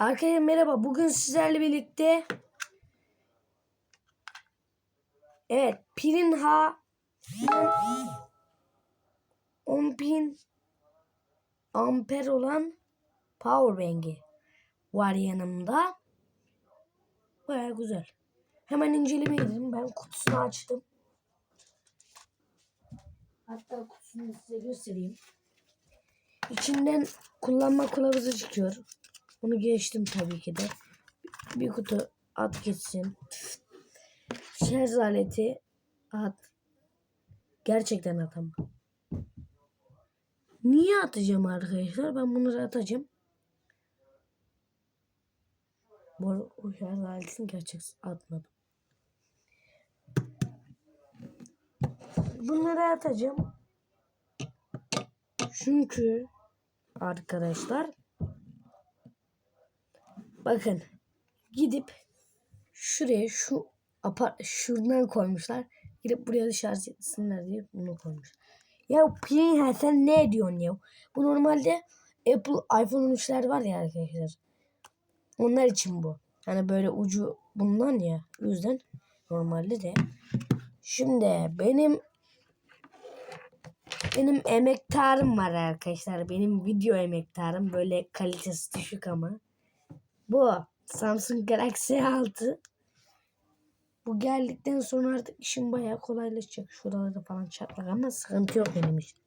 Arkadaşlar merhaba. Bugün sizlerle birlikte Evet, pilin ha 10.000 amper olan powerbank'i var yanımda. Baya güzel. Hemen inceleme edelim. Ben kutusunu açtım. Hatta kutusunu size göstereyim. İçinden kullanma kılavuzu çıkıyor. Bunu geçtim tabii ki de. Bir kutu at gitsin. Şarj aleti at. Gerçekten atamam. Niye atacağım arkadaşlar? Ben bunları atacağım. Bu arada o aletini gerçekten atmadım. Bunları atacağım. Çünkü arkadaşlar bakın gidip şuraya şu apar şuradan koymuşlar. Gidip buraya da şarj etsinler diye bunu koymuş. Ya pilin ha sen ne diyorsun ya? Bu normalde Apple iPhone 13'ler var ya arkadaşlar. Onlar için bu. Hani böyle ucu bundan ya. O yüzden normalde de. Şimdi benim benim emektarım var arkadaşlar. Benim video emektarım böyle kalitesi düşük ama. Bu Samsung Galaxy 6. Bu geldikten sonra artık işim bayağı kolaylaşacak. Şuralarda falan çatlak ama sıkıntı yok benim için.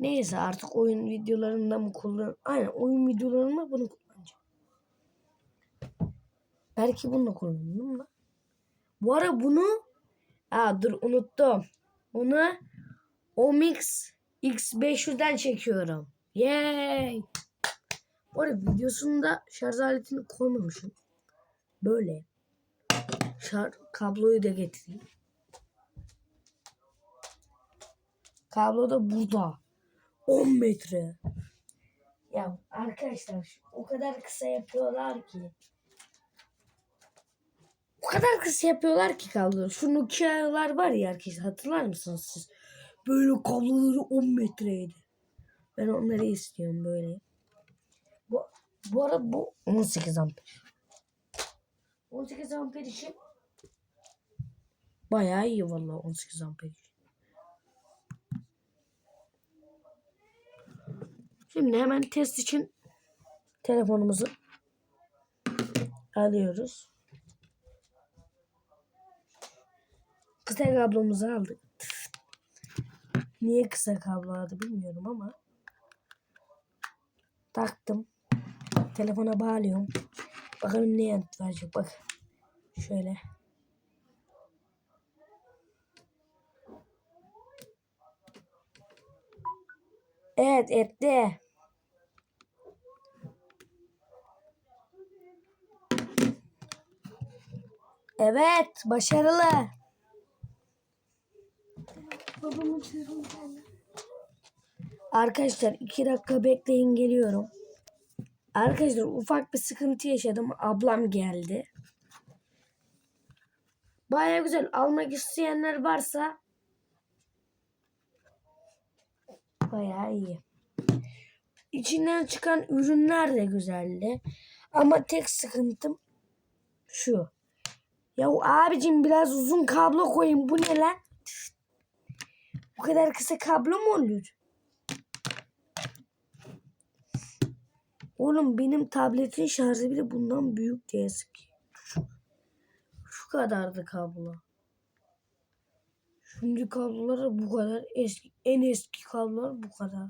Neyse artık oyun videolarında mı kullan? Aynen oyun videolarında bunu kullanacağım. Belki bunu kullanırım da. Bu ara bunu Aa dur unuttum. Bunu Omix X500'den çekiyorum. Yay! Bu arada videosunda şarj aletini koymamışım. Böyle. Şarj kabloyu da getireyim. Kablo da burada. 10 metre. Ya arkadaşlar o kadar kısa yapıyorlar ki. O kadar kısa yapıyorlar ki kabloları. Şu Nokia'lar var ya arkadaşlar hatırlar mısınız siz? Böyle kabloları 10 metreydi. Ben onları istiyorum böyle. Bu, arada bu 18 amper. 18 amper için bayağı iyi vallahi 18 amper için. Şimdi hemen test için telefonumuzu alıyoruz. Kısa kablomuzu aldık. Niye kısa kablo aldı bilmiyorum ama taktım. Telefona bağlıyorum. Bakalım ne yanıt verecek bak. Şöyle. Evet etti. Evet başarılı. Arkadaşlar iki dakika bekleyin geliyorum. Arkadaşlar ufak bir sıkıntı yaşadım. Ablam geldi. Baya güzel. Almak isteyenler varsa baya iyi. İçinden çıkan ürünler de güzeldi. Ama tek sıkıntım şu. Ya abicim biraz uzun kablo koyun. Bu ne lan? Bu kadar kısa kablo mu olur? Oğlum benim tabletin şarjı bile bundan büyük diye ki. Şu, şu kadardı kablo. Şimdi kablolar bu kadar eski. En eski kablolar bu kadar.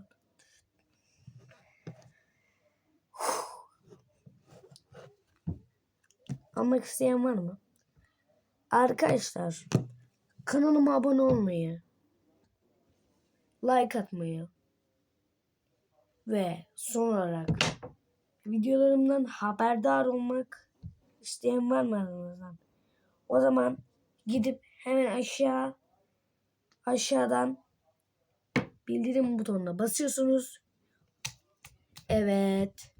Almak isteyen var mı? Arkadaşlar kanalıma abone olmayı, like atmayı ve son olarak videolarımdan haberdar olmak isteyen var mı aranızdan? O zaman gidip hemen aşağı aşağıdan bildirim butonuna basıyorsunuz. Evet.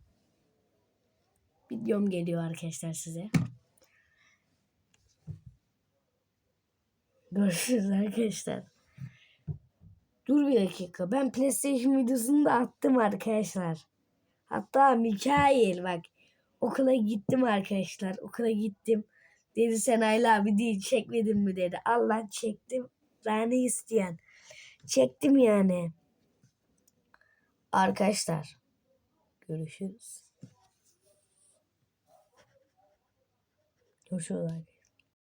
Videom geliyor arkadaşlar size. Görüşürüz arkadaşlar. Dur bir dakika. Ben PlayStation videosunu da attım arkadaşlar. Hatta Mikail bak okula gittim arkadaşlar. Okula gittim. Dedi sen Ayla abi değil çekmedin mi dedi. Allah çektim. Ne isteyen. Çektim yani. Arkadaşlar. Görüşürüz. Görüşürüz.